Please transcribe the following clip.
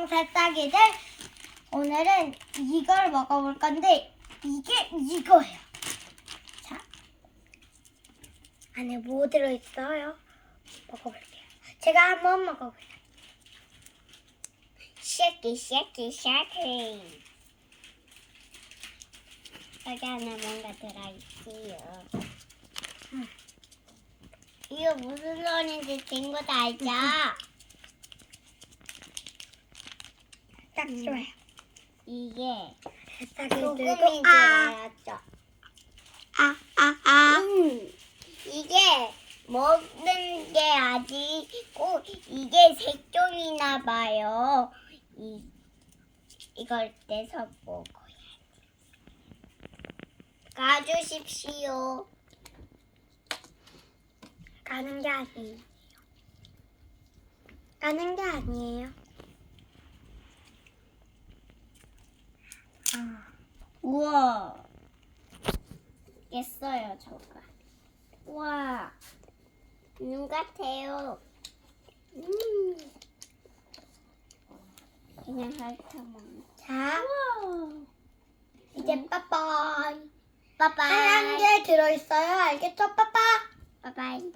안녕 새싹이들 오늘은 이걸 먹어볼 건데 이게 이거예요 자 안에 뭐 들어있어요? 먹어볼게요 제가 한번 먹어볼게요 쉐키 쉐키 쉐키 여기 안에 뭔가 들어있지요 음. 이거 무슨 소리인지 친구도 알죠? 딱 좋아요. 이게 소금인 줄 알았죠? 아, 아, 아. 음, 이게 먹는 게 아니고 이게 색종이나 봐요. 이, 이걸 떼서 먹어야 가주십시오. 가는 게 아니에요. 가는 게 아니에요. 아. 우와. 깼어요, 저가. 우와. 눈 같아요. 음. 그냥 핥아먹는. 자. 이제 빠빠이. 빠빠이. 하얀 게 들어있어요. 알겠죠? 빠빠. 빠빠이.